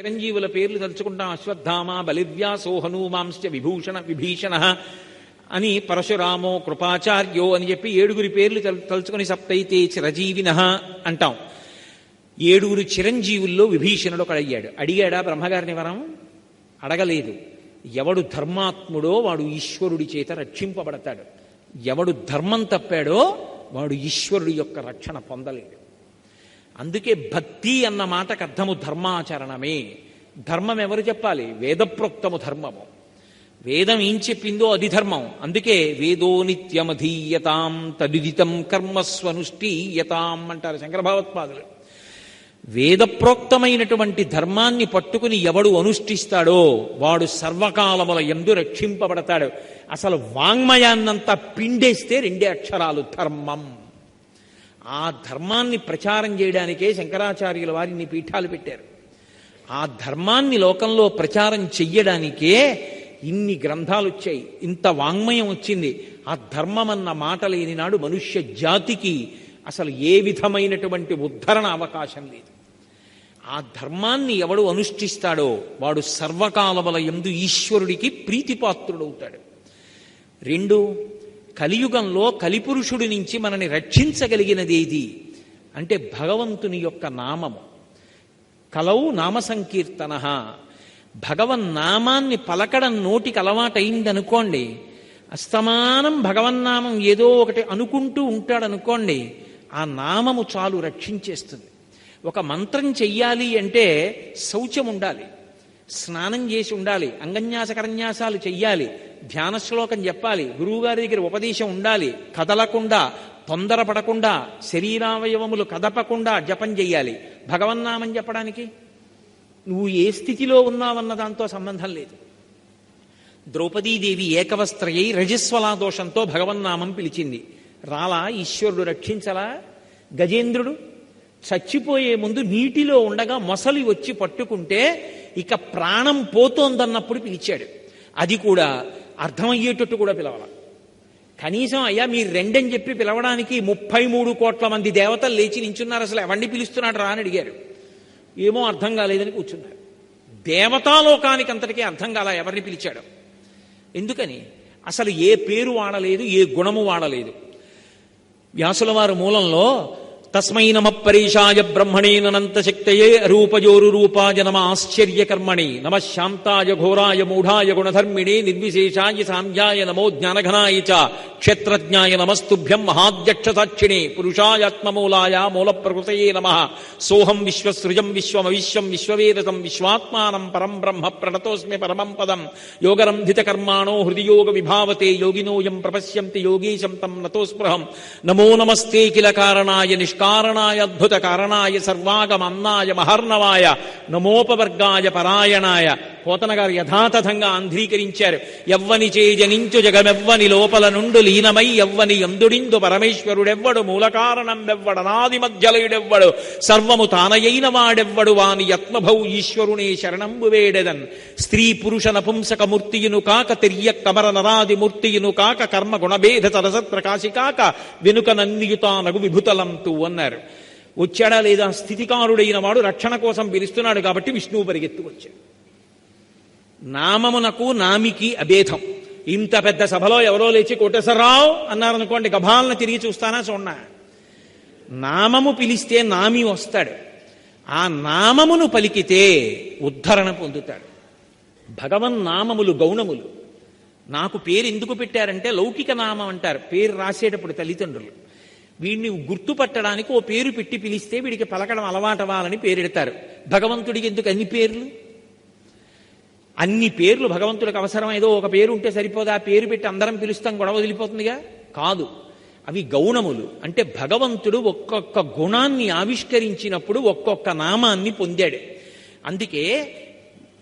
చిరంజీవుల పేర్లు తలుచుకుంటాం. అశ్వత్థామ బలివ్యాసో హనుమాంశ్చ విభూషణ విభీషణ అని పరశురామో కృపాచార్యో అని చెప్పి ఏడుగురి పేర్లు తలుచుకుని సప్తైతే చిరజీవిన అంటాం. ఏడుగురు చిరంజీవుల్లో విభీషణుడు ఒకడు అయ్యాడు. అడిగాడా బ్రహ్మగారిని వరం? అడగలేదు. ఎవడు ధర్మాత్ముడో వాడు ఈశ్వరుడి చేత రక్షింపబడతాడు. ఎవడు ధర్మం తప్పాడో వాడు ఈశ్వరుడి యొక్క రక్షణ పొందలేడు. అందుకే భక్తి అన్న మాటకు అర్థము ధర్మాచరణమే. ధర్మం ఎవరు చెప్పాలి? వేదప్రోక్తము ధర్మము. వేదం ఏం చెప్పిందో అది ధర్మం. అందుకే వేదో నిత్యమధీయతాం తదుదితం కర్మస్వనుష్ఠీయతాం అంటారు శంకర భగవత్పాదులు వేదప్రోక్తమైనటువంటి ధర్మాన్ని పట్టుకుని ఎవడు అనుష్ఠిస్తాడో వాడు సర్వకాలముల ఎందు రక్షింపబడతాడు. అసలు వాంగ్మయాన్నంతా పిండేస్తే రెండే అక్షరాలు ధర్మం. ఆ ధర్మాన్ని ప్రచారం చేయడానికే శంకరాచార్యుల వారిని పీఠాలు పెట్టారు. ఆ ధర్మాన్ని లోకంలో ప్రచారం చెయ్యడానికే ఇన్ని గ్రంథాలు వచ్చాయి ఇంత వాంగ్మయం వచ్చింది. ఆ ధర్మం అన్న మాట లేని నాడు మనుష్య జాతికి అసలు ఏ విధమైనటువంటి ఉద్ధరణ అవకాశం లేదు. ఆ ధర్మాన్ని ఎవడు అనుష్ఠిస్తాడో వాడు సర్వకాలముల ఎందు ఈశ్వరుడికి ప్రీతిపాత్రుడవుతాడు. రెండు కలియుగంలో కలిపురుషుడి నుంచి మనని రక్షించగలిగినది ఏది? అంటే భగవంతుని యొక్క నామము. కలవు నామ సంకీర్తన. భగవన్నామాన్ని పలకడం నోటికి అలవాటైందనుకోండి అస్తమానం భగవన్నామం ఏదో ఒకటి అనుకుంటూ ఉంటాడనుకోండి ఆ నామము చాలు రక్షించేస్తుంది. ఒక మంత్రం చెయ్యాలి అంటే శౌచం ఉండాలి స్నానం చేసి ఉండాలి అంగన్యాసకరన్యాసాలు చెయ్యాలి ధ్యాన శ్లోకం చెప్పాలి గురువుగారి దగ్గర ఉపదేశం ఉండాలి కదలకుండా తొందరపడకుండా శరీరావయవములు కదపకుండా జపం చెయ్యాలి. భగవన్నామం చెప్పడానికి నువ్వు ఏ స్థితిలో ఉన్నావన్న దాంతో సంబంధం లేదు. ద్రౌపదీదేవి ఏకవస్త్రయై రజస్వలా దోషంతో భగవన్నామం పిలిచింది. రాలా ఈశ్వరుడు రక్షించలా? గజేంద్రుడు చచ్చిపోయే ముందు నీటిలో ఉండగా మొసలి వచ్చి పట్టుకుంటే ఇక ప్రాణం పోతోందన్నప్పుడు పిలిచాడు. అది కూడా అర్థమయ్యేటట్టు కూడా పిలవాల. కనీసం అయ్యా మీరు రెండని చెప్పి పిలవడానికి ముప్పై మూడు కోట్ల మంది దేవతలు లేచి నించున్నారు. అసలు ఎవరిని పిలుస్తున్నాడు రా అని అడిగారు. ఏమో అర్థం కాలేదని కూర్చున్నారు. దేవతాలోకానికి అంతటికీ అర్థం కాల ఎవరిని పిలిచాడు. ఎందుకని? అసలు ఏ పేరు వాడలేదు ఏ గుణము వాడలేదు. వ్యాసుల వారు మూలంలో तस्मै नम परेशाय ब्रह्मणे ननंतशक्तये रूपजोरुरूपाय नम आश्चर्यकर्मणे, नम शांताय घोराय मूढ़ाय गुणधर्मिणे, निर्विशेषाय सांध्याय नमो ज्ञानघनाय च, क्षेत्रज्ञाय नमस्तुभ्यं महाध्यक्षसाक्षिणे पुरुषायात्ममूलाय मूलप्रकृतये नमः। सोऽहं विश्वसृजं, विश्वमविश्वं, विश्ववेदसं, विश्वात्मानं परं ब्रह्म प्रणतोऽस्मि परमं पदं योग हृदि योगविभावते योगिनोऽयं प्रपश्यन्ति, योगीशं तं नतोऽस्पृहं नमो नमस्ते किल कारणाय निष्क నిష్కారణాయ అద్భుత కారణాయ సర్వాగమన్నాయ మహర్ణవాయ నమోపవర్గాయ పరాయణాయ పోతన గారు యథాతథంగా ఆంధ్రీకరించారు ఎవ్వని చేజనించు జగమెవ్వని లోపల నుండు లీనమై ఎవ్వని ఎందుడిందు పరమేశ్వరుడెవ్వడు మూల కారణం వెవ్వడనాది సర్వము తానయైన వాడెవ్వడు వాని యత్మభౌ ఈశ్వరునే శరణంబు వేడెదన్ స్త్రీ పురుష నపుంసక మూర్తియును కాక తెరియ కమర నరాది మూర్తియును కాక కర్మ గుణభేద తరసత్ ప్రకాశి కాక వెనుక నన్నియుతానగు విభుతలంతు అన్నారు. వచ్చాడా లేదా స్థితికారుడైన వాడు రక్షణ కోసం పిలుస్తున్నాడు కాబట్టి విష్ణువు పరిగెత్తుకొచ్చాడు. నామమునకు నామికి అభేదం. ఇంత పెద్ద సభలో ఎవరో లేచి కోటేశ్వరరావు అన్నారనుకోండి గభాలను తిరిగి చూస్తానా? చూడనా? నామము పిలిస్తే నామి వస్తాడు. ఆ నామమును పలికితే ఉద్ధరణ పొందుతాడు. భగవన్ నామములు గౌణములు. నాకు పేరు ఎందుకు పెట్టారంటే లౌకిక నామం అంటారు. పేరు రాసేటప్పుడు తల్లిదండ్రులు. వీడిని గుర్తుపట్టడానికి ఓ పేరు పెట్టి పిలిస్తే వీడికి పలకడం అలవాటవ్వాలని పేరెడతారు. భగవంతుడికి ఎందుకు అన్ని పేర్లు? అన్ని పేర్లు భగవంతుడికి అవసరం. ఏదో ఒక పేరు ఉంటే సరిపోదా. ఆ పేరు పెట్టి అందరం పిలుస్తాం గొడవ వదిలిపోతుందిగా? కాదు. అవి గౌణములు. అంటే భగవంతుడు ఒక్కొక్క గుణాన్ని ఆవిష్కరించినప్పుడు ఒక్కొక్క నామాన్ని పొందాడు. అందుకే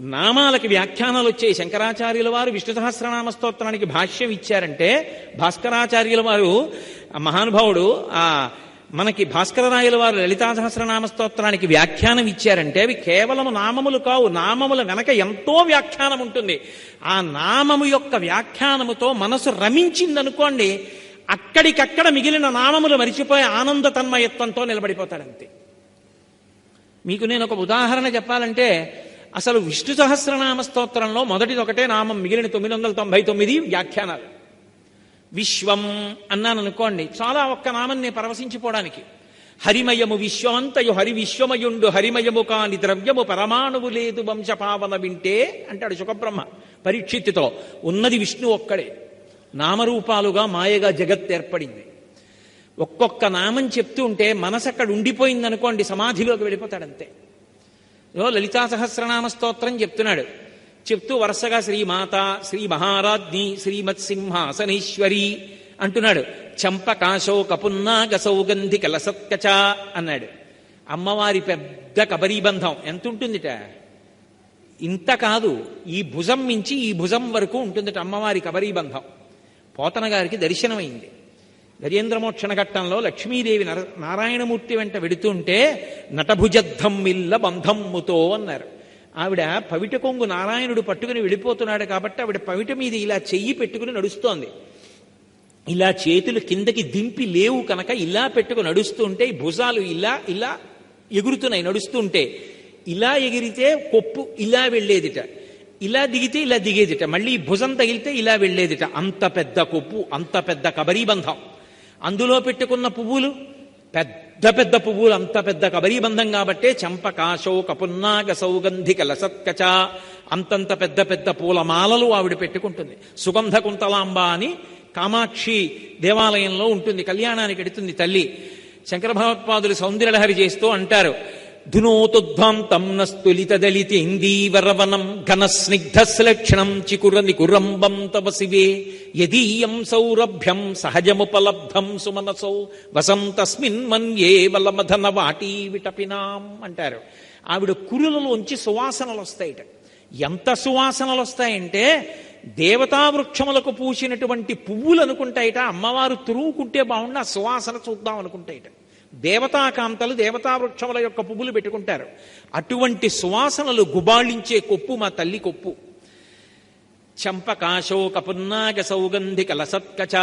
నామాలకి వ్యాఖ్యానాలు వచ్చాయి. శంకరాచార్యుల వారు విష్ణు సహస్రనామ స్తోత్రానికి భాష్యం ఇచ్చారంటే భాస్కరాచార్యుల వారు మహానుభావుడు ఆ మనకి భాస్కరరాయల వారు లలితా సహస్రనామ స్తోత్రానికి వ్యాఖ్యానం ఇచ్చారంటే అవి కేవలం నామములు కావు. నామముల వెనక ఎంతో వ్యాఖ్యానం ఉంటుంది. ఆ నామము యొక్క వ్యాఖ్యానముతో మనసు రమించిందనుకోండి అక్కడికక్కడ మిగిలిన నామములు మరిచిపోయి ఆనంద తన్మయత్వంతో నిలబడిపోతాడంతే. మీకు నేను ఒక ఉదాహరణ చెప్పాలంటే అసలు విష్ణు సహస్రనామ స్తోత్రంలో మొదటిది ఒకటే నామం మిగిలిన తొమ్మిది వందల తొంభై తొమ్మిది వ్యాఖ్యానాలు. విశ్వం అన్నాను అనుకోండి చాలా ఒక్క నామం నేను పరవశించిపోవడానికి. హరిమయము విశ్వమంతయు హరి విశ్వమయుండు హరిమయము కాని ద్రవ్యము పరమాణువు లేదు వంశపావన వింటే అంటాడు సుఖబ్రహ్మ పరీక్షిత్తుతో. ఉన్నది విష్ణు ఒక్కడే. నామరూపాలుగా మాయగా జగత్ ఏర్పడింది. ఒక్కొక్క నామం చెప్తూ ఉంటే మనసు అక్కడ ఉండిపోయింది అనుకోండి సమాధిలోకి వెళ్ళిపోతాడంతే. ఓ లలితా సహస్రనామ స్తోత్రం చెప్తున్నాడు. చెప్తూ వరుసగా శ్రీమాత శ్రీ మహారాజ్ని శ్రీమత్సింహాసనేశ్వరి అంటున్నాడు. చంపకాశో కపున్నాగ సౌగంధి కలసత్కచ అన్నాడు. అమ్మవారి పెద్ద కబరీబంధం ఎంత ఉంటుందిట ఇంత కాదు ఈ భుజం మించి ఈ భుజం వరకు ఉంటుందిట అమ్మవారి కబరీబంధం. పోతన గారికి దర్శనమైంది. గజేంద్రమోక్షణ ఘట్టంలో లక్ష్మీదేవి నర నారాయణమూర్తి వెంట వెడుతుంటే నటభుజద్ధమ్మిల్ల బంధమ్ముతో అన్నారు. ఆవిడ పవిట కొంగు నారాయణుడు పట్టుకుని వెళ్ళిపోతున్నాడు కాబట్టి ఆవిడ పవిట మీద ఇలా చెయ్యి పెట్టుకుని నడుస్తోంది. ఇలా చేతులు కిందకి దింపి లేవు కనుక ఇలా పెట్టుకుని నడుస్తుంటే భుజాలు ఇలా ఇలా ఎగురుతున్నాయి నడుస్తుంటే. ఇలా ఎగిరితే కొప్పు ఇలా వెళ్ళేదిట. ఇలా దిగితే ఇలా దిగేదిట. మళ్ళీ భుజం తగిలితే ఇలా వెళ్ళేదిట. అంత పెద్ద కొప్పు అంత పెద్ద కబరీబంధం. అందులో పెట్టుకున్న పువ్వులు పెద్ద పెద్ద పెద్ద పువ్వులు అంత పెద్ద కబరీబంధం కాబట్టే చంపకాశోక కపున్నాగ సౌగంధిక లసత్కచ అంతంత పెద్ద పెద్ద పూలమాలలు ఆవిడ పెట్టుకుంటుంది. సుగంధ కుంతలాంబ అని కామాక్షి దేవాలయంలో ఉంటుంది కళ్యాణానికి ఎడుతుంది తల్లి. శంకర భగవత్పాదులు సౌందర్యలహరి చేస్తూ అంటారు ధునోతుద్భాంతం నస్తులిత దళిత ఇందీవరవనం ఘన స్నిగ్ధ శ్లక్షణం చికుర నికురంబం తవ శివే యదీయం సౌరభ్యం సహజముపలబ్ధం సుమనసౌ వసం తస్మిన్ మన్యే వలమధన వాటీ విటపినాం అంటారు. ఆవిడ కురులలోంచి సువాసనలు వస్తాయిట ఎంత సువాసనలు వస్తాయంటే దేవతా వృక్షములకు పూసినటువంటి పువ్వులు అనుకుంటాయిట అమ్మవారు తురువుకుంటే బాగుండి ఆ సువాసన చూద్దాం అనుకుంటాయిట దేవతాకాంతలు దేవతావృక్షముల యొక్క పువ్వులు పెట్టుకుంటారు. అటువంటి సువాసనలు గుబాళించే కొప్పు మా తల్లి కొప్పు. చంపకాశోక పున్నాగ సౌగంధిక లసత్కచ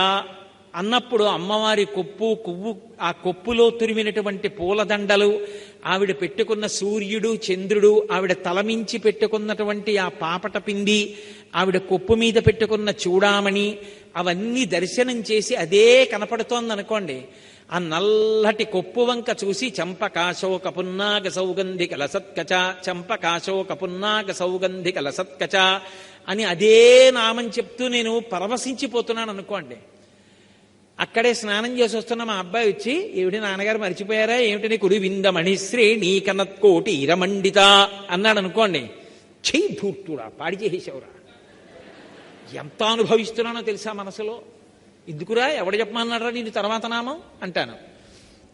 అన్నప్పుడు అమ్మవారి కొప్పు కొవ్వు ఆ కొప్పులో తురిమినటువంటి పూలదండలు ఆవిడ పెట్టుకున్న సూర్యుడు చంద్రుడు ఆవిడ తలమించి పెట్టుకున్నటువంటి ఆ పాపట పిండి ఆవిడ కొప్పు మీద పెట్టుకున్న చూడామణి అవన్నీ దర్శనం చేసి అదే కనపడుతోంది అనుకోండి ఆ నల్లటి కొప్పు వంక చూసి చంపకాశోక పున్నాగ సౌగంధిక లసత్కచ చంపకాశోక పున్నాగ సౌగంధిక లసత్కచ అని అదే నామం చెప్తూ నేను పరవశించిపోతున్నాను అనుకోండి. అక్కడే స్నానం చేసి వస్తున్న మా అబ్బాయి వచ్చి ఏమిటి నాన్నగారు మర్చిపోయారా? ఏమిటి నీ కుడి వింద నీ కనత్కోటి ఇరమండిత అన్నాడు అనుకోండి. చెయ్యి ధూర్తుడా పాడి చేసేవరా ఎంత అనుభవిస్తున్నానో తెలుసా మనసులో? ఎందుకురా? ఎవడు చెప్పమన్నారా నేను తర్వాత నామం? అంటాను.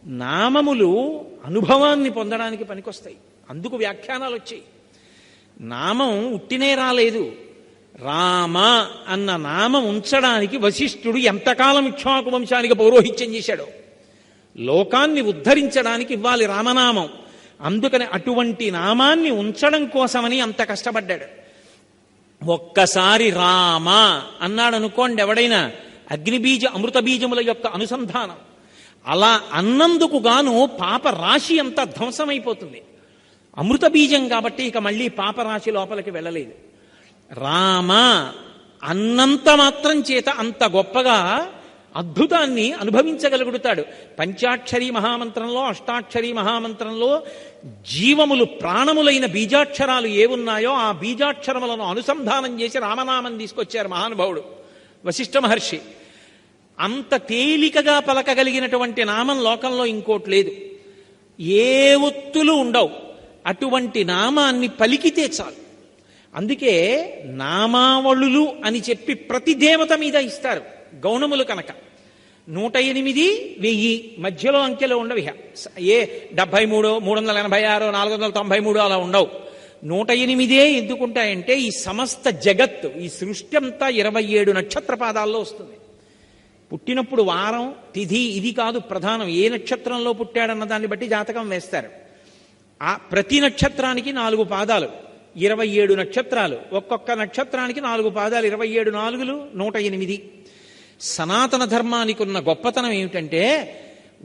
నామములు అనుభవాన్ని పొందడానికి పనికొస్తాయి. అందుకు వ్యాఖ్యానాలు వచ్చాయి. నామం ఉట్టినే రాలేదు. రామ అన్న నామం ఉంచడానికి వశిష్ఠుడు ఎంతకాలం ఇక్ష్వాకు వంశానికి పౌరోహిత్యం చేశాడో. లోకాన్ని ఉద్ధరించడానికి ఇవ్వాలి రామనామం. అందుకని అటువంటి నామాన్ని ఉంచడం కోసమని అంత కష్టపడ్డాడు. ఒక్కసారి రామ అన్నాడు అనుకోండి ఎవడైనా అగ్నిబీజ అమృత బీజముల యొక్క అనుసంధానం. అలా అన్నందుకు గాను పాప రాశి అంతా ధ్వంసమైపోతుంది. అమృత బీజం కాబట్టి ఇక మళ్ళీ పాపరాశి లోపలికి వెళ్ళలేదు. రామ అన్నంత మాత్రం చేత అంత గొప్పగా అద్భుతాన్ని అనుభవించగలుగుతాడు. పంచాక్షరి మహామంత్రంలో అష్టాక్షరి మహామంత్రంలో జీవములు ప్రాణములైన బీజాక్షరాలు ఏవున్నాయో ఆ బీజాక్షరములను అనుసంధానం చేసి రామనామం తీసుకొచ్చారు మహానుభావుడు వశిష్ఠ మహర్షి. అంత తేలికగా పలకగలిగినటువంటి నామం లోకంలో ఇంకోటి లేదు. ఏ ఒత్తులు ఉండవు. అటువంటి నామాన్ని పలికితే చాలు. అందుకే నామావళులు అని చెప్పి ప్రతి దేవత మీద ఇస్తారు. గౌణములు కనుక. నూట ఎనిమిది వెయ్యి మధ్యలో అంకెలు ఉండవు ఏ డెబ్బై మూడు మూడు వందల ఎనభై ఆరు నాలుగు వందల తొంభై మూడు అలా ఉండవు. నూట ఎనిమిదే ఎందుకుంటాయంటే ఈ సమస్త జగత్తు ఈ సృష్టి అంతా ఇరవై ఏడు నక్షత్ర పాదాల్లో వస్తుంది. పుట్టినప్పుడు వారం తిథి ఇది కాదు ప్రధానం. ఏ నక్షత్రంలో పుట్టాడన్న దాన్ని బట్టి జాతకం వేస్తారు. ఆ ప్రతి నక్షత్రానికి నాలుగు పాదాలు ఇరవై ఏడు నక్షత్రాలు. ఒక్కొక్క నక్షత్రానికి నాలుగు పాదాలు ఇరవై ఏడు నాలుగులు నూట ఎనిమిది. సనాతన ధర్మానికి ఉన్న గొప్పతనం ఏమిటంటే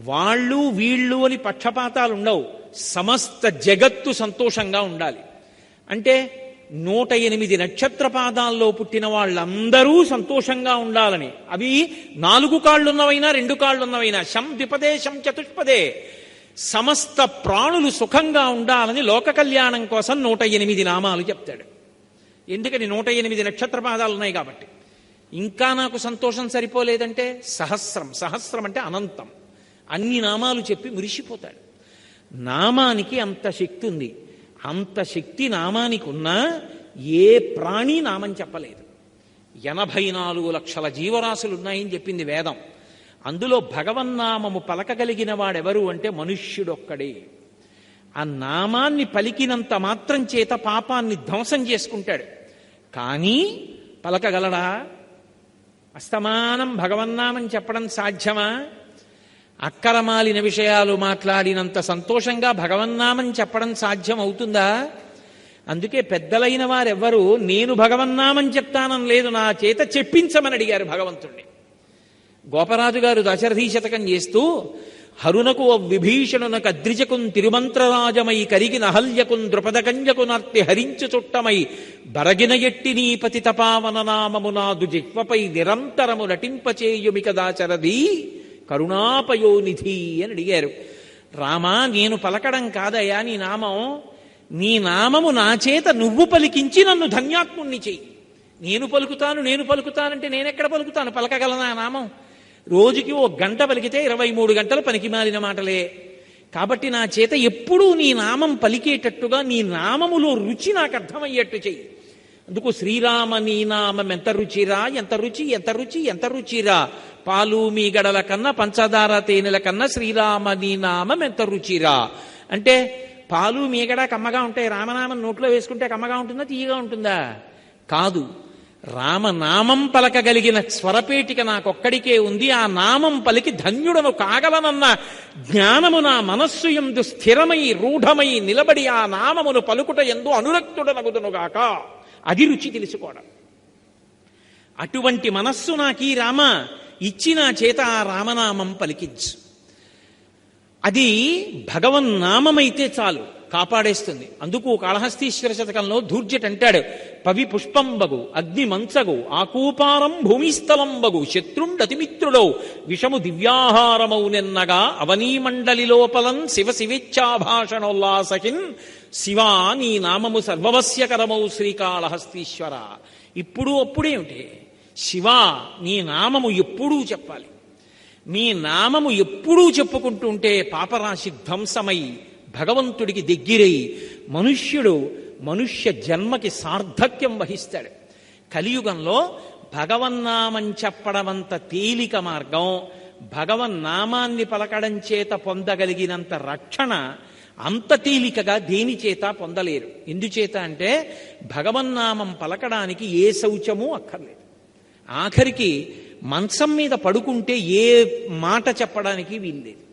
వాళ్ళు వీళ్ళు అని పక్షపాతాలు ఉండవు సమస్త జగత్తు సంతోషంగా ఉండాలి. అంటే నూట ఎనిమిది నక్షత్ర పాదాల్లో పుట్టిన వాళ్ళందరూ సంతోషంగా ఉండాలని. అవి నాలుగు కాళ్ళున్నవైనా రెండు కాళ్ళున్నవైనా. శం ద్విపదే శం చతుష్పదే. సమస్త ప్రాణులు సుఖంగా ఉండాలని లోక కళ్యాణం కోసం నూట ఎనిమిది నామాలు చెప్తాడు. ఎందుకని? నూట ఎనిమిది నక్షత్ర పాదాలు ఉన్నాయి కాబట్టి. ఇంకా నాకు సంతోషం సరిపోలేదంటే సహస్రం. సహస్రం అంటే అనంతం. అన్ని నామాలు చెప్పి మురిసిపోతాడు. నామానికి అంత శక్తి ఉంది. అంత శక్తి నామానికి ఉన్నా ఏ ప్రాణి నామం చెప్పలేదు. ఎనభై నాలుగు లక్షల జీవరాశులు ఉన్నాయని చెప్పింది వేదం. అందులో భగవన్నామము పలకగలిగిన వాడెవరు అంటే మనుష్యుడొక్కడే. ఆ నామాన్ని పలికినంత మాత్రం చేత పాపాన్ని ధ్వంసం చేసుకుంటాడు. కానీ పలకగలడా? అస్తమానం భగవన్నామం చెప్పడం సాధ్యమా? అక్కరమాలిన విషయాలు మాట్లాడినంత సంతోషంగా భగవన్నామం చెప్పడం సాధ్యం అవుతుందా అందుకే పెద్దలైన వారెవ్వరూ నేను భగవన్నామం చెప్తానని లేదు నా చేత చెప్పించమని అడిగారు భగవంతుణ్ణి. గోపరాజు గారు దశరథీశతకం చేస్తూ హరునకు విభీషణునకు అద్రిజకున్ తిరుమంత్రరాజమై కరిగిన హల్యకున్ ద్రుపదకంజకునర్తి హరించు చుట్టమై బరగిన ఎట్టి నీపతి తపావన నామమునాదు జిహ్వపై నిరంతరము నటింపచేయుమిక దాచరథీ కరుణాపయోనిధి అని అడిగారు. రామా నేను పలకడం కాదయ్యా నీ నామం? నీ నామము నా చేత నువ్వు పలికించి నన్ను ధన్యాత్ముణ్ణి చెయ్యి. నేను పలుకుతాను నేను పలుకుతానంటే నేనెక్కడ పలుకుతాను? పలకగలనా నామం? రోజుకి ఓ గంట పలికితే ఇరవై మూడు గంటలు పనికి మాలిన మాటలే. కాబట్టి నా చేత ఎప్పుడూ నీ నామం పలికేటట్టుగా నీ నామములో రుచి నాకు అర్థమయ్యేట్టు చెయ్యి. అందుకు శ్రీరామ నీనామం ఎంత రుచిరా ఎంత రుచి ఎంత రుచి ఎంత రుచిరా? పాలు మీ గడల కన్నా పంచదార తేనెల కన్నా శ్రీరామ నీనామం ఎంత రుచిరా? అంటే పాలు మీగడ కమ్మగా ఉంటాయి రామనామం నోట్లో వేసుకుంటే కమ్మగా ఉంటుందా తీయగా ఉంటుందా? కాదు. రామనామం పలకగలిగిన స్వరపేటిక నాకొక్కడికే ఉంది ఆ నామం పలికి ధన్యుడను కాగలనన్న జ్ఞానము నా మనస్సు ఎందు స్థిరమై రూఢమై నిలబడి ఆ నామమును పలుకుట ఎందు అనురక్తుడనగుదునుగాక. అది రుచి తెలుసుకోవడం. అటువంటి మనస్సు నాకీ రామ ఇచ్చిన చేత ఆ రామనామం పలికించు అది భగవన్నామమైతే చాలు కాపాడేస్తుంది. అందుకు కాళహస్తీశ్వర శతకంలో ధూర్జట్ అంటాడు పవి పుష్పంబగు అగ్ని మంచగు ఆకూపారం భూమిస్థలంబగు శత్రుండతిమిత్రుడౌ విషము దివ్యాహారమౌ నిన్నగా అవనీమండలి లోపలం శివ శివేచ్ఛాభాషణోల్లాసకిన్ శివా నీ నామము సర్వవస్యకరమౌ శ్రీకాళహస్తీశ్వర. ఇప్పుడు అప్పుడేమిటి శివా నీ నామము ఎప్పుడూ చెప్పాలి. నీ నామము ఎప్పుడూ చెప్పుకుంటుంటే పాపరాశి ధ్వంసమై భగవంతుడికి దగ్గిరై మనుష్యుడు మనుష్య జన్మకి సార్థక్యం వహిస్తాడు. కలియుగంలో భగవన్నామం చెప్పడమంత తేలిక మార్గం భగవన్నామాన్ని పలకడం చేత పొందగలిగినంత రక్షణ అంత తేలికగా దేని చేత పొందలేరు. ఎందుచేత అంటే భగవన్నామం పలకడానికి ఏ శౌచమూ అక్కర్లేదు. ఆఖరికి మంచం మీద పడుకుంటే ఏ మాట చెప్పడానికి వీల్లేదు.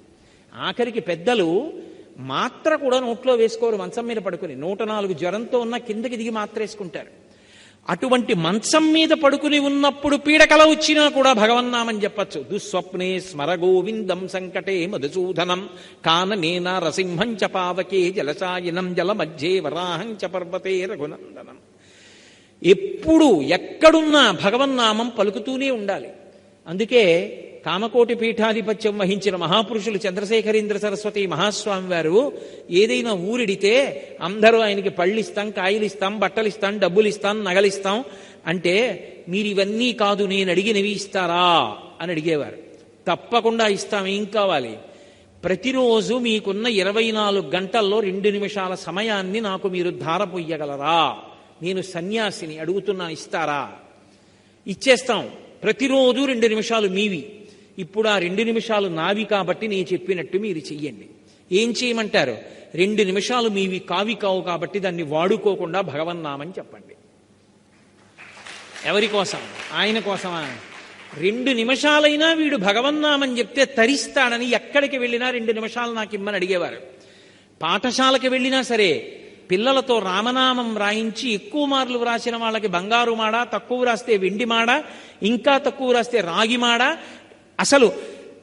ఆఖరికి పెద్దలు మాత్ర కూడా నోట్లో వేసుకోరు మంచం మీద పడుకుని. నూట నాలుగు జ్వరంతో ఉన్న కిందకి దిగి మాత్ర వేసుకుంటారు అటువంటి మంచం మీద పడుకుని ఉన్నప్పుడు పీడకల వచ్చినా కూడా భగవన్నామని చెప్పచ్చు. దుస్వప్నే స్మరగోవిందం సంకటే మధుసూదనం కాననేన రసింహం చ పావకే జలసాయనం జల మధ్యే వరాహం చ పర్వతే రఘునందనం. ఎప్పుడు ఎక్కడున్నా భగవన్నామం పలుకుతూనే ఉండాలి. అందుకే కామకోటి పీఠాధిపత్యం వహించిన మహాపురుషులు చంద్రశేఖరేంద్ర సరస్వతి మహాస్వామి వారు ఏదైనా ఊరిడితే అందరూ ఆయనకి పళ్ళిస్తాం కాయలిస్తాం బట్టలిస్తాం డబ్బులిస్తాం నగలిస్తాం అంటే మీరు ఇవన్నీ కాదు నేను అడిగినవి ఇస్తారా అని అడిగేవారు. తప్పకుండా ఇస్తాం ఏం కావాలి? ప్రతిరోజు మీకున్న ఇరవై నాలుగు గంటల్లో రెండు నిమిషాల సమయాన్ని నాకు మీరు ధారపొయ్యగలరా? నేను సన్యాసిని అడుగుతున్నాను ఇస్తారా? ఇచ్చేస్తాం. ప్రతిరోజు రెండు నిమిషాలు మీవి. ఇప్పుడు ఆ రెండు నిమిషాలు నావి కాబట్టి నేను చెప్పినట్టు మీరు చెయ్యండి. ఏం చేయమంటారు? రెండు నిమిషాలు మీవి కావి కావు కాబట్టి దాన్ని వాడుకోకుండా భగవన్నామని చెప్పండి. ఎవరి కోసం? ఆయన కోసమా? రెండు నిమిషాలైనా వీడు భగవన్నామని చెప్తే తరిస్తాడని ఎక్కడికి వెళ్ళినా రెండు నిమిషాలు నాకు ఇమ్మని అడిగేవారు. పాఠశాలకు వెళ్ళినా సరే పిల్లలతో రామనామం రాయించి ఎక్కువ మార్లు వ్రాసిన వాళ్ళకి బంగారు మాడ తక్కువ రాస్తే వెండి మాడ ఇంకా తక్కువ రాస్తే రాగి మాడ అసలు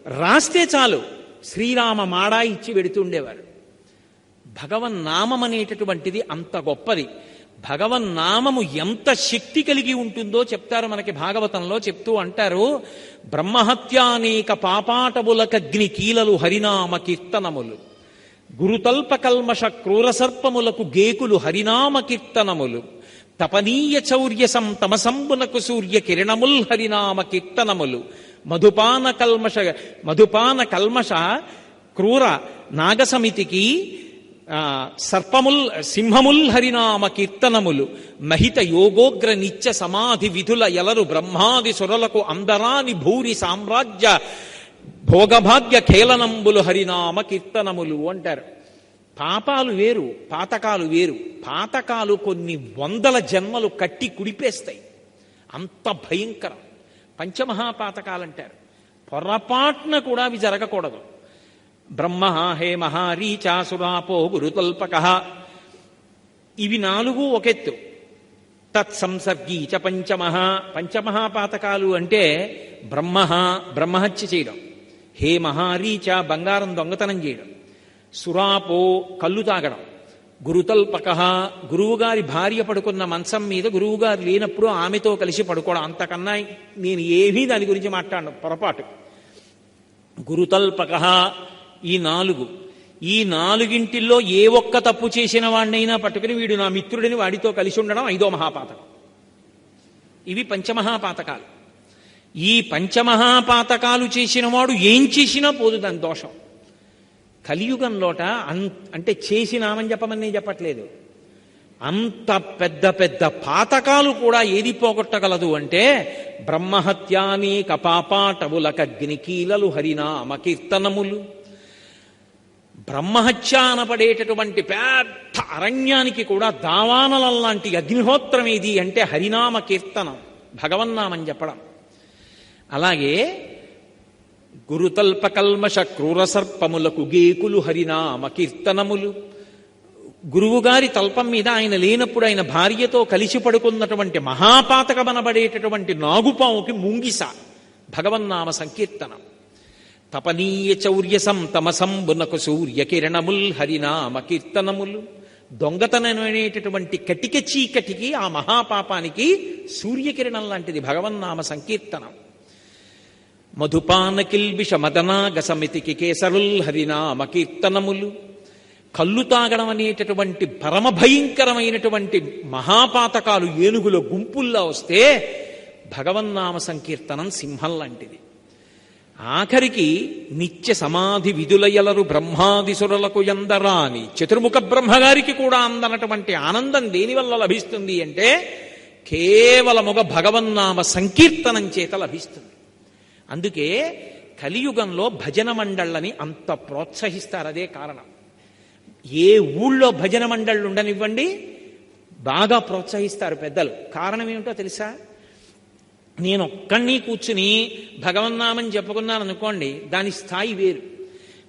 రాస్తే చాలు శ్రీరామ మాడా ఇచ్చి వెడుతుండేవారు భగవన్ నామం అనేటటువంటిది అంత గొప్పది. భగవన్నామము ఎంత శక్తి కలిగి ఉంటుందో చెప్తారు మనకి భాగవతంలో చెప్తూ అంటారు బ్రహ్మహత్యానేక పాపాటములకగ్ని కీలలు హరినామ కీర్తనములు. గురుతల్ప కల్మష క్రూరసర్పములకు గేకులు హరినామ కీర్తనములు. తపనీయ చౌర్య తమసంబునకు సూర్య కిరణముల్ హరినామ కీర్తనములు. మధుపాన కల్మష మధుపాన కల్మష క్రూర నాగసమితికి సర్పముల్ సింహముల్ హరినామ కీర్తనములు మహిత యోగోగ్ర నిత్య సమాధి విధుల ఎలరు బ్రహ్మాది సురలకు అందరాని భూరి సామ్రాజ్య భోగభాగ్య ఖేళనంబులు హరినామ కీర్తనములు అంటారు. పాపాలు వేరు పాతకాలు వేరు. పాతకాలు కొన్ని వందల జన్మలు కట్టి కుడిపేస్తాయి. అంత భయంకరం. పంచమహాపాతకాలంటారు. పొరపాట్న కూడా అవి జరగకూడదు. బ్రహ్మ హే మహారీచాసురాపో గురుతల్పక ఇవి నాలుగు ఒకెత్తు. తత్సంసర్గీ చ పంచమహ పంచమహాపాతకాలు అంటే బ్రహ్మ బ్రహ్మహత్య చేయడం. హే మహారీచ బంగారం దొంగతనం చేయడం. సురాపో కళ్ళు తాగడం. గురుతల్పక గురువుగారి భార్య పడుకున్న మంచం మీద గురువుగారు లేనప్పుడు ఆమెతో కలిసి పడుకోవడం అంతకన్నా నేను ఏమీ దాని గురించి మాట్లాడను పొరపాటు. గురుతల్పక ఈ నాలుగు. ఈ నాలుగింటిల్లో ఏ ఒక్క తప్పు చేసిన వాడినైనా పట్టుకుని వీడు నా మిత్రుడిని వాడితో కలిసి ఉండడం ఐదో మహాపాతకం. ఇవి పంచమహాపాతకాలు. ఈ పంచమహాపాతకాలు చేసినవాడు ఏం చేసినా పోదు దాని దోషం. కలియుగంలోట అన్ అంటే చేసినామని చెప్పమని నేను చెప్పట్లేదు అంత పెద్ద పెద్ద పాతకాలు కూడా ఏది పోగొట్టగలదు అంటే బ్రహ్మహత్యాని కపాపాటములకగ్నికీలలు హరినామ కీర్తనములు. బ్రహ్మహత్య అనపడేటటువంటి పెద్ద అరణ్యానికి కూడా దావానలం లాంటి అగ్నిహోత్రం ఏది అంటే హరినామ కీర్తనం భగవన్నామని చెప్పడం అలాగే గురుతల్పకల్మష క్రూరసర్పములకు గేకులు హరినామ కీర్తనములు. గురువుగారి తల్పం మీద ఆయన లేనప్పుడు ఆయన భార్యతో కలిసి పడుకున్నటువంటి మహాపాతకమనబడేటటువంటి నాగుపాముకి ముంగిస. భగవన్నామ సంకీర్తనం. తపనీయ చౌర్యసం తమసంబునకు సూర్యకిరణముల్ హరినామ కీర్తనములు. దొంగతనమైనటువంటి కటిక చీకటికి ఆ మహాపాపానికి సూర్యకిరణం లాంటిది భగవన్నామ సంకీర్తనం. మధుపాన కిల్బిష మదనాగ సమితికి కేసరుల్ హరినామ కీర్తనములు కళ్ళు తాగడం అనేటటువంటి పరమ భయంకరమైనటువంటి మహాపాతకాలు ఏనుగుల గుంపుల్లా వస్తే భగవన్నామ సంకీర్తనం సింహం లాంటిది. ఆఖరికి నిత్య సమాధి విధులయలరు బ్రహ్మాదిసురులకు ఎందరాని చతుర్ముఖ బ్రహ్మగారికి కూడా అందనటువంటి ఆనందం దేనివల్ల లభిస్తుంది అంటే కేవలముగ భగవన్నామ సంకీర్తనం చేత లభిస్తుంది. అందుకే కలియుగంలో భజన మండళ్ళని అంత ప్రోత్సహిస్తారు అదే కారణం. ఏ ఊళ్ళో భజన మండళ్ళు ఉండనివ్వండి బాగా ప్రోత్సహిస్తారు పెద్దలు. కారణం ఏమిటో తెలుసా? నేను ఒక్కడిని కూర్చుని భగవన్నామని చెప్పుకున్నాను అనుకోండి దాని స్థాయి వేరు.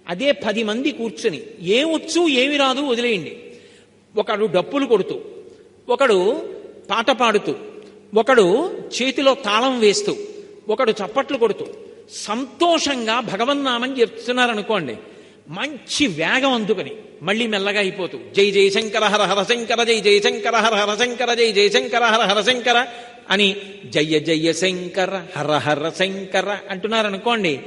అదే పది మంది కూర్చుని ఏమొచ్చు ఏమి రాదు వదిలేయండి. ఒకడు డప్పులు కొడుతూ ఒకడు పాట పాడుతూ ఒకడు చేతిలో తాళం వేస్తూ ఒకడు చప్పట్లు కొడుతూ సంతోషంగా భగవన్నామని చెప్తున్నారనుకోండి మంచి వేగం అందుకని మళ్ళీ మెల్లగా అయిపోతూ జై జయశంకర హర హరశంకర జై జయశంకర హర హరశంకర జై జయశంకర హర హరశంకర అని జయ జయ శంకర హర హర శంకర అంటున్నారనుకోండి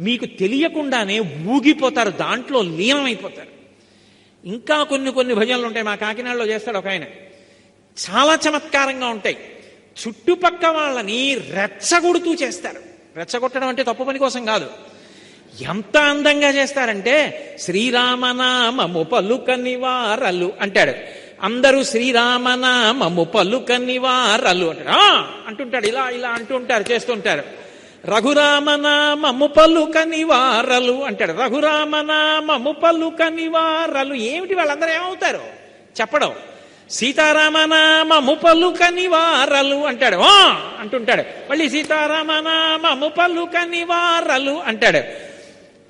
మీకు తెలియకుండానే ఊగిపోతారు దాంట్లో లీనమైపోతారు. ఇంకా కొన్ని కొన్ని భజనలు ఉంటాయి మా కాకినాడలో చేస్తాడు ఒక ఆయన. చాలా చమత్కారంగా ఉంటాయి. చుట్టుపక్క వాళ్ళని రెచ్చగొడుతూ చేస్తారు. రెచ్చగొట్టడం అంటే తప్పు పని కోసం కాదు. ఎంత అందంగా చేస్తారంటే శ్రీరామనామము పలుకని వారలు అంటాడు. అందరూ శ్రీరామనామము పలుకని వారలు అంటాడు అంటుంటాడు ఇలా ఇలా అంటుంటారు చేస్తుంటారు. రఘురామనామము పలుకని వారలు అంటాడు. రఘురామనామము పలుకని వారలు ఏమిటి వాళ్ళందరూ ఏమవుతారు? చెప్పడం. సీతారామనామము పలుకని వారలు అంటాడు. ఓ అంటుంటాడు. మళ్ళీ సీతారామనామము పలుకని వారలు అంటాడు.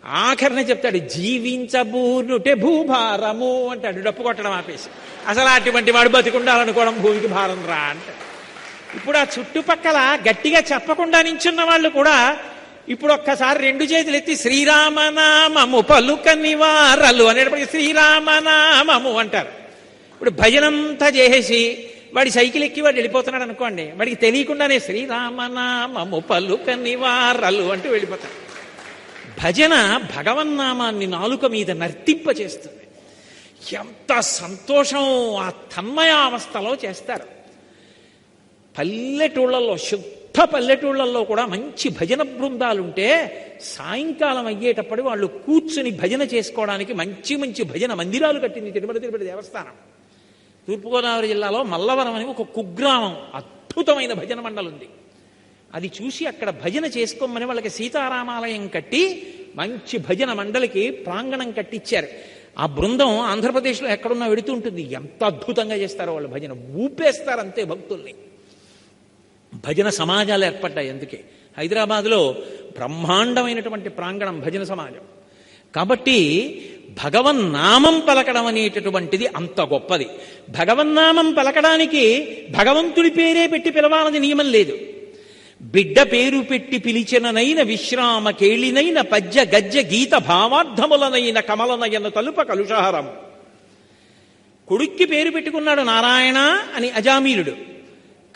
ఆఖరిన చెప్తాడు జీవించబూనుటే భూభారము అంటాడు. డప్పు కొట్టడం ఆపేసి. అసలు అటువంటి వాడు బతికుండాలనుకోవడం భూమికి భారం రా అంటాడు. ఇప్పుడు ఆ చుట్టుపక్కల గట్టిగా చెప్పకుండా నించున్న వాళ్ళు కూడా ఇప్పుడు ఒక్కసారి రెండు చేతులు ఎత్తి శ్రీరామనామము పలుకని వారలు అనేటప్పటికీ శ్రీరామనామము అంటారు. ఇప్పుడు భజనంతా చేసేసి వాడి సైకిల్ ఎక్కి వాడు వెళ్ళిపోతున్నాడు అనుకోండి వాడికి తెలియకుండానే శ్రీరామనామము పలుక నివారలు అంటూ వెళ్ళిపోతాడు. భజన భగవన్నామాన్ని నాలుక మీద నర్తింప చేస్తుంది. ఎంత సంతోషం ఆ తన్మయావస్థలో చేస్తారు. పల్లెటూళ్ళల్లో శుద్ధ పల్లెటూళ్ళల్లో కూడా మంచి భజన బృందాలుంటే సాయంకాలం అయ్యేటప్పుడు వాళ్ళు కూర్చుని భజన చేసుకోవడానికి మంచి మంచి భజన మందిరాలు కట్టింది తిరుమల తిరుపతి దేవస్థానం. తూర్పుగోదావరి జిల్లాలో మల్లవరం అని ఒక కుగ్రామం అద్భుతమైన భజన మండలి ఉంది అది చూసి అక్కడ భజన చేసుకోమని వాళ్ళకి సీతారామాలయం కట్టి మంచి భజన మండలికి ప్రాంగణం కట్టించారు ఆ బృందం ఆంధ్రప్రదేశ్లో ఎక్కడున్నా వెడుతూ ఉంటుంది. ఎంత అద్భుతంగా చేస్తారో వాళ్ళు భజన ఊపేస్తారు అంతే భక్తుల్ని. భజన సమాజాలు ఏర్పడ్డాయి అందుకే. హైదరాబాద్లో బ్రహ్మాండమైనటువంటి ప్రాంగణం భజన సమాజం. కాబట్టి భగవన్నామం పలకడం అనేటటువంటిది అంత గొప్పది. భగవన్నామం పలకడానికి భగవంతుడి పేరే పెట్టి పిలవాలని నియమం లేదు. బిడ్డ పేరు పెట్టి పిలిచిననైన విశ్రామ కేళినైన పద్య గజ్జ గీత భావార్థములనైన కమలనయన తలుప కలుషహరం. కొడుక్కి పేరు పెట్టుకున్నాడు నారాయణ అని అజామీలుడు.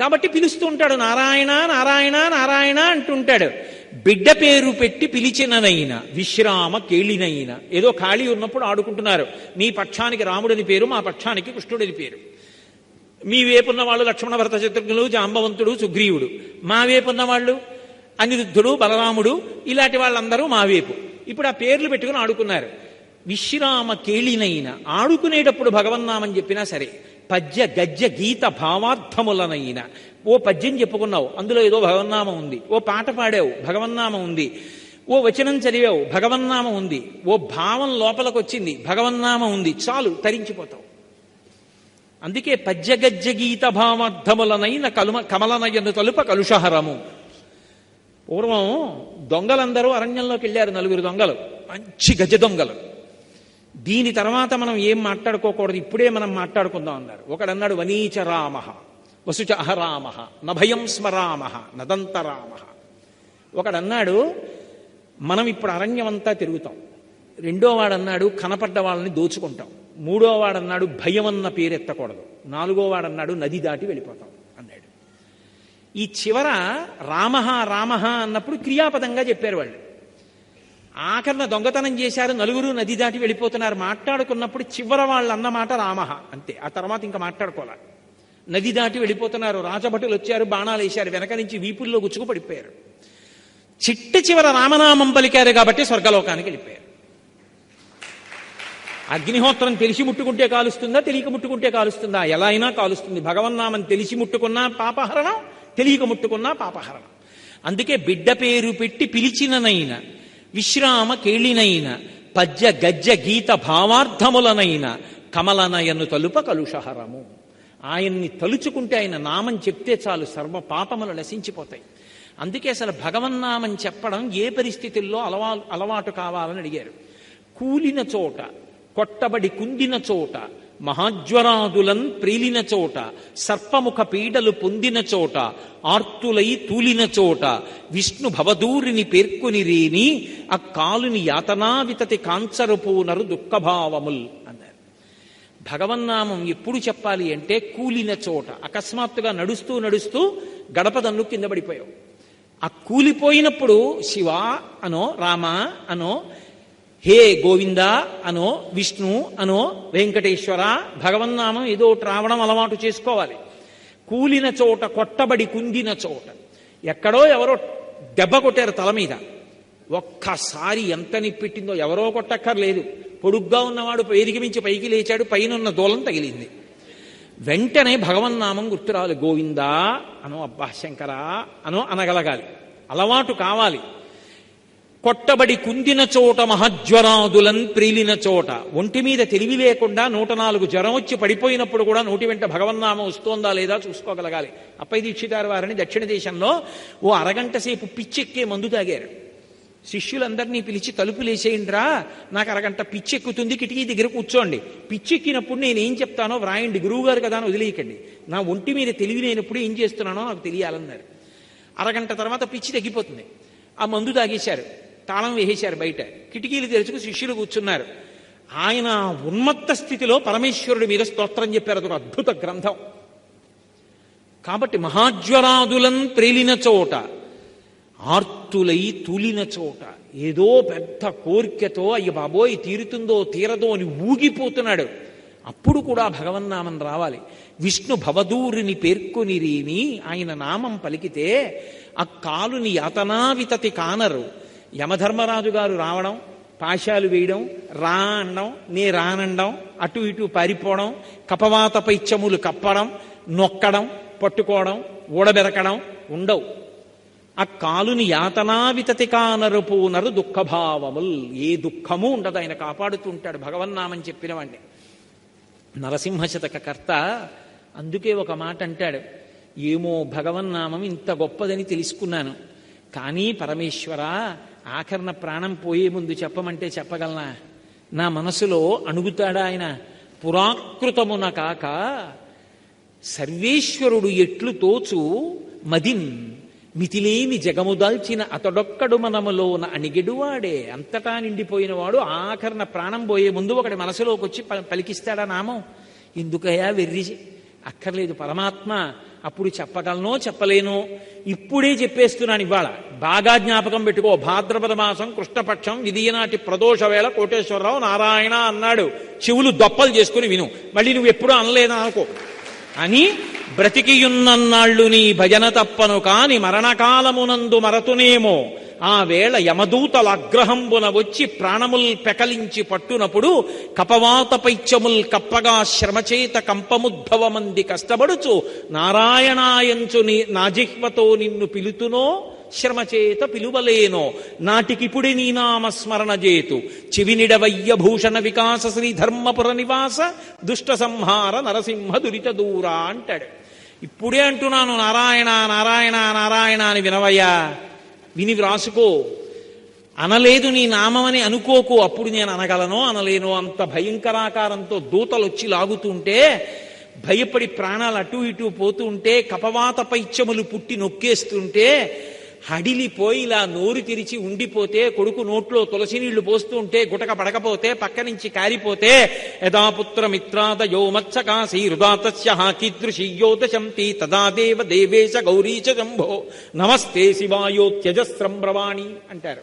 కాబట్టి పిలుస్తూ ఉంటాడు నారాయణ నారాయణ నారాయణ అంటుంటాడు బిడ్డ పేరు పెట్టి పిలిచిననైన విశ్రామ కేళినైన ఏదో ఖాళీ ఉన్నప్పుడు ఆడుకుంటున్నారు. మీ పక్షానికి రాముడిని పేరు మా పక్షానికి కృష్ణుడిని పేరు. మీ వేపున్న వాళ్ళు లక్ష్మణ భరత శత్రుఘ్నులు జాంబవంతుడు సుగ్రీవుడు. మా వేపున్న వాళ్ళు అనిరుద్ధుడు బలరాముడు ఇలాంటి వాళ్ళందరూ మా వేపు. ఇప్పుడు ఆ పేర్లు పెట్టుకుని ఆడుకున్నారు. విశ్రామ కేళినైన ఆడుకునేటప్పుడు భగవన్నామని చెప్పినా సరే పద్య గద్య గీత భావార్థములనైన ఓ పద్యం చెప్పుకున్నావు అందులో ఏదో భగవన్నామం ఉంది. ఓ పాట పాడావు భగవన్నామం ఉంది. ఓ వచనం చదివావు భగవన్నామం ఉంది. ఓ భావం లోపలికి వచ్చింది భగవన్నామం ఉంది. చాలు తరించిపోతావు. అందుకే పద్యగజ్జ గీత భావార్థములనైన కలుమ కమలనయను తలుప కలుషహరము. పూర్వం దొంగలందరూ అరణ్యంలోకి వెళ్ళారు నలుగురు దొంగలు. మంచి గజ దొంగలు. దీని తర్వాత మనం ఏం మాట్లాడుకోకూడదు ఇప్పుడే మనం మాట్లాడుకుందాం అన్నారు. ఒకడన్నాడు వనీచ రామ వసుచ అహరామ నభయం స్మరామ నదంతరామ. ఒకడన్నాడు మనం ఇప్పుడు అరణ్యం అంతా తిరుగుతాం. రెండో వాడన్నాడు కనపడ్డ వాళ్ళని దోచుకుంటాం. మూడో వాడన్నాడు భయం అన్న పేరు ఎత్తకూడదు నాలుగో వాడన్నాడు నది దాటి వెళ్ళిపోతాం అన్నాడు. ఈ చివర రామహ రామహ అన్నప్పుడు క్రియాపదంగా చెప్పారు వాళ్ళు. ఆఖరణ దొంగతనం చేశారు నలుగురు నది దాటి వెళ్ళిపోతున్నారు. మాట్లాడుకున్నప్పుడు చివర వాళ్ళు అన్నమాట రామహ అంతే. ఆ తర్వాత ఇంకా మాట్లాడుకోవాలి. నది దాటి వెళ్ళిపోతున్నారు. రాజభటులు వచ్చారు బాణాలు వేశారు. వెనక నుంచి వీపుల్లో గుచ్చుకు పడిపోయారు. చిట్ట చివర రామనామం పలికారు కాబట్టి స్వర్గలోకానికి వెళ్ళిపోయారు. అగ్నిహోత్రం తెలిసి ముట్టుకుంటే కాలుస్తుందా? తెలియక ముట్టుకుంటే కాలుస్తుందా? ఎలా అయినా కాలుస్తుంది. భగవన్నామం తెలిసి ముట్టుకున్నా పాపహరణం తెలియక ముట్టుకున్నా పాపహరణం. అందుకే బిడ్డ పేరు పెట్టి పిలిచిననైన విశ్రామ కేళినైన పద్య గజ్జ గీత భావార్థములనైన కమలనయను తలుప కలుషహరము. ఆయన్ని తలుచుకుంటే ఆయన నామం చెప్తే చాలు సర్వ పాపములు నశించిపోతాయి. అందుకే అసలు భగవన్నామం చెప్పడం ఏ పరిస్థితుల్లో అలవా అలవాటు కావాలని అడిగారు. కూలిన చోట కొట్టబడి కుందిన చోట మహాజ్వరాదులన్ ప్రీలిన చోట సర్పముఖ పీడలు పొందిన చోట ఆర్తులై తూలిన చోట విష్ణు భవదూరిని పేర్కొని రేని ఆ కాలుని యాతనా వితతి దుఃఖభావముల్. భగవన్నామం ఎప్పుడు చెప్పాలి అంటే కూలిన చోట అకస్మాత్తుగా నడుస్తూ నడుస్తూ గడప దన్ను కింద పడిపోయావు. ఆ కూలిపోయినప్పుడు శివ అనో రామ అనో హే గోవింద అనో విష్ణు అనో వెంకటేశ్వర భగవన్నామం ఏదో ఒకటి రావడం అలవాటు చేసుకోవాలి. కూలిన చోట కొట్టబడి కుందిన చోట. ఎక్కడో ఎవరో దెబ్బ కొట్టారు తల మీద. ఒక్కసారి ఎంత నిప్పెట్టిందో ఎవరో కొట్టక్కర్లేదు. పొడుగ్గా ఉన్నవాడు వేదిక మించి పైకి లేచాడు పైన దూలం తగిలింది. వెంటనే భగవన్నామం గుర్తురాలి గోవిందా! అనో అబ్బా శంకరా! అనో అనగలగాలి. అలవాటు కావాలి. కొట్టబడి కుందిన చోట మహజ్వరాదులన్ ప్రీలిన చోట. ఒంటి మీద తెలివి లేకుండా నూట నాలుగు జ్వరం వచ్చి పడిపోయినప్పుడు కూడా నోటి వెంట భగవన్నామం వస్తోందా లేదా చూసుకోగలగాలి. అప్పై దీక్షితారు వారిని దక్షిణ దేశంలో ఓ అరగంట సేపు పిచ్చెక్కే మందు తాగారు. శిష్యులందరినీ పిలిచి తలుపులేసేయండిరా నాకు అరగంట పిచ్చెక్కుతుంది కిటికీ దగ్గర కూర్చోండి. పిచ్చెక్కినప్పుడు నేను ఏం చెప్తానో వ్రాయండి గురువుగారు కదా అని వదిలేయకండి. నా ఒంటి మీద తెలివి లేనప్పుడు ఏం చేస్తున్నానో నాకు తెలియాలన్నారు. అరగంట తర్వాత పిచ్చి తగ్గిపోతుంది. ఆ మందు తాగేశారు తాళం వేసేశారు బయట. కిటికీలు తెరుచుకు శిష్యులు కూర్చున్నారు. ఆయన ఉన్మత్త స్థితిలో పరమేశ్వరుడి మీద స్తోత్రం చెప్పారు. అదొక అద్భుత గ్రంథం. కాబట్టి మహాజ్వరాదులను ప్రేలిన చోట ఆర్తులై తూలిన చోట ఏదో పెద్ద కోరికతో అయ్య బాబోయ్ తీరుతుందో తీరదో అని ఊగిపోతున్నాడు. అప్పుడు కూడా భగవన్నామం రావాలి. విష్ణు భవదూరిని పేర్కొనిరేమి ఆయన నామం పలికితే ఆ కాలుని యతనావితతి కానరు. యమధర్మరాజు గారు రావడం పాశాలు వేయడం రా అనడం నే రానండం అటు ఇటు పారిపోవడం కపవాత పైత్యములు కప్పడం నొక్కడం పట్టుకోవడం ఊడబెరకడం ఉండవు. ఆ కాలుని యాతనావితతికా నరుపు నరు దుఃఖభావముల్. ఏ దుఃఖము ఉండదు ఆయన కాపాడుతూ ఉంటాడు భగవన్నామని చెప్పిన వాడిని నరసింహశతక కర్త అందుకే ఒక మాట అంటాడు ఏమో భగవన్నామం ఇంత గొప్పదని తెలుసుకున్నాను కానీ పరమేశ్వర ఆఖరణ ప్రాణం పోయే ముందు చెప్పమంటే చెప్పగలనా? నా మనసులో అణుగుతాడా ఆయన? పురాకృతమున కాక సర్వేశ్వరుడు ఎట్లు తోచు మదిన్ మితిలేని జగముదాల్చిన అతడొక్కడు మనములోన అణిగెడువాడే. అంతటా నిండిపోయిన వాడు ఆఖరణ ప్రాణం పోయే ముందు ఒకటి మనసులోకి వచ్చి పలికిస్తాడా నామం? ఎందుకయ్యా వెర్రి అక్కర్లేదు పరమాత్మ అప్పుడు చెప్పగలనో చెప్పలేనో? ఇప్పుడే చెప్పేస్తున్నాను ఇవాళ. బాగా జ్ఞాపకం పెట్టుకో. భాద్రపద మాసం కృష్ణపక్షం విధియనాటి ప్రదోష వేళ కోటేశ్వరరావు నారాయణ అన్నాడు. చెవులు దొప్పలు చేసుకుని విను. మళ్ళీ నువ్వు ఎప్పుడూ అనలేదా అనుకో. అని బ్రతికియున్నన్నాళ్ళు నీ భజన తప్పను కాని మరణకాలమునందు మరతునేమో. ఆ వేళ యమదూతల అగ్రహంబున వచ్చి ప్రాణముల్ పెకలించి పట్టునప్పుడు కపవాత పైత్యముల్ కప్పగా శ్రమచేత కంపముద్భవమంది కష్టపడుచు నారాయణాయంచు నాజిహ్వతో నిన్ను పిలుతునో శ్రమచేత పిలువలేనో. నాటికిపుడి నీ నామస్మరణ చేతు చివినిడవయ్య భూషణ వికాస శ్రీ ధర్మపుర నివాస దుష్ట సంహార నరసింహ దురిత దూరా అంటాడు. ఇప్పుడే అంటున్నాను నారాయణ నారాయణ నారాయణ అని వినవయ్యా. విని వ్రాసుకో. అనలేదు నీ నామమని అనుకోకు. అప్పుడు నేను అనగలను అనలేనో అంత భయంకరాకారంతో దూతలు వచ్చి లాగుతుంటే భయపడి ప్రాణాలు అటు ఇటు పోతుంటే కపవాత పైత్యములు పుట్టి నొక్కేస్తుంటే హడిలిపోయి ఇలా నోరు తెరిచి ఉండిపోతే కొడుకు నోట్లో తులసి నీళ్ళు పోస్తూ ఉంటే గుటక పడకపోతే పక్క నుంచి కారిపోతే యథాపుత్ర మిత్రాద మత్సకాశీ హృదాతస్య కీదృశీయోదశంతి తదా దేవ దేవేశ గౌరీచ శంభో. నమస్తే శివాయో అంటారు.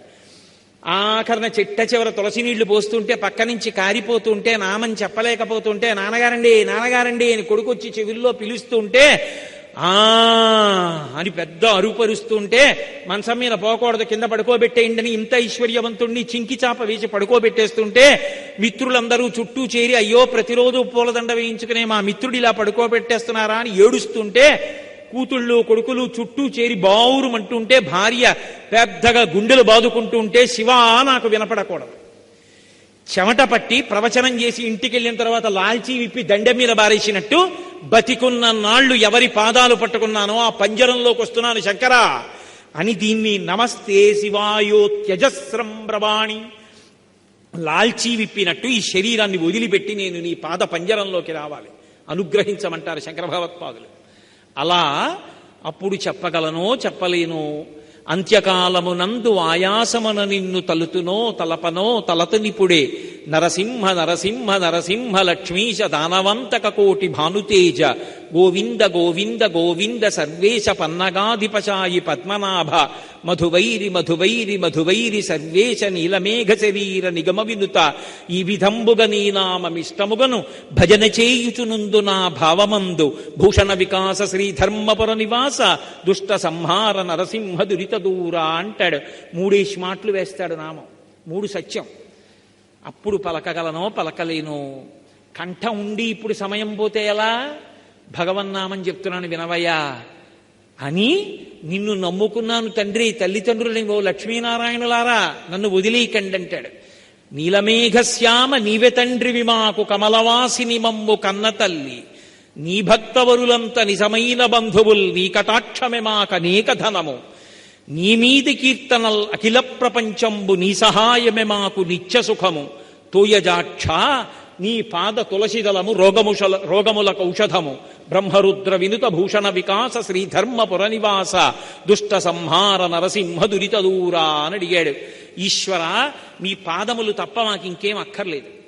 ఆఖరణ చిట్ట చివర తులసి నీళ్ళు పోస్తుంటే పక్క నుంచి కారిపోతుంటే నామని చెప్పలేకపోతుంటే నాన్నగారండి నాన్నగారండి అని కొడుకొచ్చి చెవుల్లో పిలుస్తుంటే ఆ అని పెద్ద అరుపరుస్తుంటే మనసం మీద పోకూడదు కింద పడుకోబెట్టేయండి అని ఇంత ఐశ్వర్యవంతుణ్ణి చింకి చాప వేసి పడుకోబెట్టేస్తుంటే మిత్రులందరూ చుట్టూ చేరి అయ్యో ప్రతిరోజు పూలదండ వేయించుకునే మా మిత్రుడు ఇలా పడుకోబెట్టేస్తున్నారా? అని ఏడుస్తుంటే కూతుళ్ళు కొడుకులు చుట్టూ చేరి బావురుమంటుంటే భార్య పెద్దగా గుండెలు బాదుకుంటూ ఉంటే శివ నాకు వినపడకూడదు. చెమట పట్టి ప్రవచనం చేసి ఇంటికి వెళ్ళిన తర్వాత లాల్చీ విప్పి దండ మీద బారేసినట్టు బతికున్న నాళ్ళు ఎవరి పాదాలు పట్టుకున్నానో ఆ పంజరంలోకి వస్తున్నాను శంకరా అని దీన్ని నమస్తే శివాయో త్యజస్రం బ్రవాణి లాల్చీ విప్పినట్టు ఈ శరీరాన్ని వదిలిపెట్టి నేను నీ పాద పంజరంలోకి రావాలి. అనుగ్రహించమంటారు శంకర భగవత్పాదులు. అలా అప్పుడు చెప్పగలనో చెప్పలేనో అంత్యకాలమునందు ఆయాసమన నిన్ను తలుతునో తలపనో తలతనిపుడే. నరసింహ నరసింహ నరసింహ లక్ష్మీశ దానవంతక కోటి భానుతేజ. గోవింద గోవింద గోవింద సర్వేశ పన్నగాధిపశాయి పద్మనాభ. మధువైరి మధువైరి మధువైరి సర్వేశ నీలమేఘ శరీర నిగమ వినుత. ఈ విధంబుగ నీ నామమిష్టముగను భజన చేయుచునుందు నా భావమందు. భూషణ వికాస శ్రీధర్మపుర నివాస. దుష్ట సంహార నరసింహ దురిత దూరా అంటాడు. మూడేసి మాటలు వేస్తాడు నామం. మూడు సత్యం. అప్పుడు పలకగలనో పలకలేనో. కంఠ ఉండి ఇప్పుడు సమయం పోతే ఎలా? భగవన్నామం చెప్తున్నాను వినవయ్యా. అని నిన్ను నమ్ముకున్నాను తండ్రి తల్లిదండ్రులని ఓ లక్ష్మీనారాయణులారా నన్ను వదిలేయకండి అంటాడు. నీలమేఘశ్యామ నీవె తండ్రివి మాకు కమలవాసిని మమ్ము కన్న తల్లి. నీ భక్తవరులంత నిజమైన బంధువుల్ నీ కటాక్షమే మాకనేక ధనము. నీ మీది కీర్తనల్ అఖిల ప్రపంచంబు నీ సహాయమే మాకు నిత్య సుఖము. తోయజాక్ష నీ పాద తులసిదలము రోగముషల రోగములకు ఔషధము. బ్రహ్మరుద్ర వినుత భూషణ వికాస శ్రీధర్మపుర నివాస దుష్ట సంహార నరసింహ దురిత దూరా అని అడిగాడు ఈశ్వర నీ పాదములు తప్ప మాకింకేం అక్కర్లేదు.